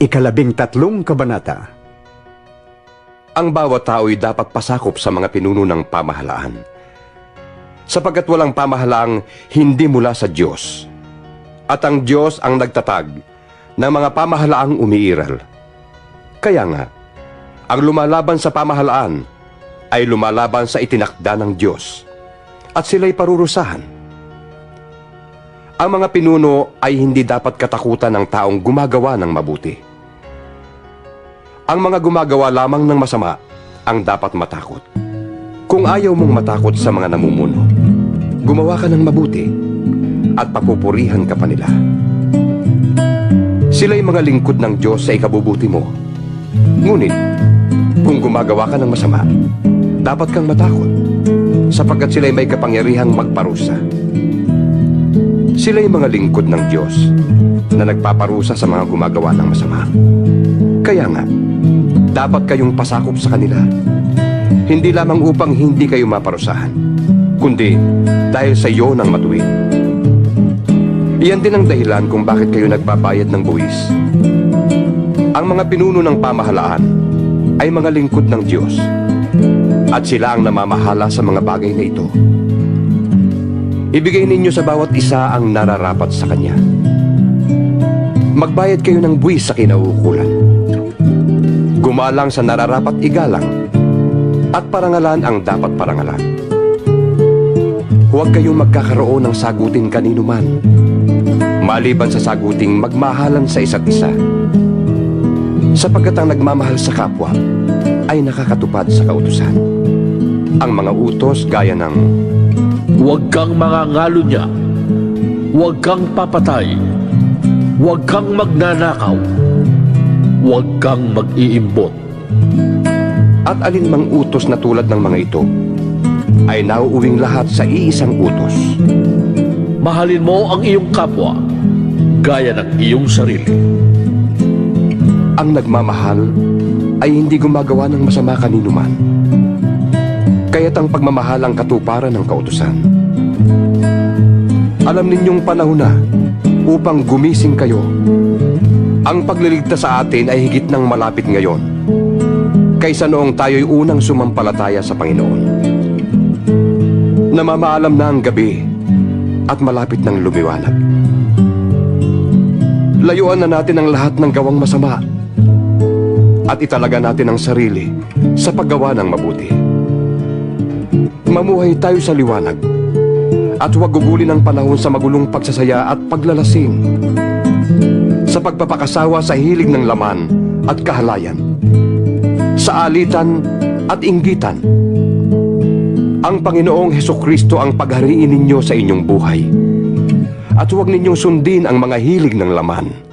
Ikalabing tatlong kabanata. Ang bawat tao'y dapat pasakop sa mga pinuno ng pamahalaan. Sapagkat walang pamahalaang hindi mula sa Diyos. At ang Diyos ang nagtatag ng mga pamahalaang umiiral. Kaya nga, ang lumalaban sa pamahalaan ay lumalaban sa itinakda ng Diyos. At sila'y parurusahan. Ang mga pinuno ay hindi dapat katakutan ng taong gumagawa ng mabuti. Ang mga gumagawa lamang ng masama ang dapat matakot. Kung ayaw mong matakot sa mga namumuno, gumawa ka ng mabuti at papupurihan ka pa nila. Sila'y mga lingkod ng Diyos sa ikabubuti mo. Ngunit, kung gumagawa ka ng masama, dapat kang matakot sapagkat sila'y may kapangyarihang magparusa. Sila'y mga lingkod ng Diyos na nagpaparusa sa mga gumagawa ng masama. Kaya nga, dapat kayong pasakop sa kanila. Hindi lamang upang hindi kayo maparusahan, kundi dahil sa iyo ng matuwid. Iyan din ang dahilan kung bakit kayo nagbabayad ng buwis. Ang mga pinuno ng pamahalaan ay mga lingkod ng Diyos at sila ang namamahala sa mga bagay na ito. Ibigay ninyo sa bawat isa ang nararapat sa Kanya. Magbayad kayo ng buwis sa kinauukulan. Gumalang sa nararapat igalang at parangalan ang dapat parangalan. Huwag kayong magkakaroon ng sagutin kanino man, maliban sa saguting magmahalan sa isa't isa. Sapagkat ang nagmamahal sa kapwa ay nakakatupad sa kautusan. Ang mga utos gaya ng Huwag kang mangangalo niya. Huwag kang papatay. Huwag kang magnanakaw. Huwag kang mag-iimbot. at alinmang utos na tulad ng mga ito ay nauuwing lahat sa iisang utos. Mahalin mo ang iyong kapwa, gaya ng iyong sarili. Ang nagmamahal ay hindi gumagawa ng masama kanino man. Kaya't ang pagmamahal ang katuparan ng kautusan. Alam ninyong panahon na upang gumising kayo. Ang pagliligtas sa atin ay higit ng malapit ngayon kaysa noong tayo'y unang sumampalataya sa Panginoon. Namamaalam na ang gabi at malapit ng lumiwanag. Layuan na natin ang lahat ng gawang masama at italaga natin ang sarili sa paggawa ng mabuti. Mamuhay tayo sa liwanag at huwag gugulin ang panahon sa magulong pagsasaya at paglalasing. Sa pagpapakasawa sa hilig ng laman at kahalayan. Sa alitan at inggitan. Ang Panginoong Heso Kristo ang paghariin ninyo sa inyong buhay. At huwag ninyong sundin ang mga hilig ng laman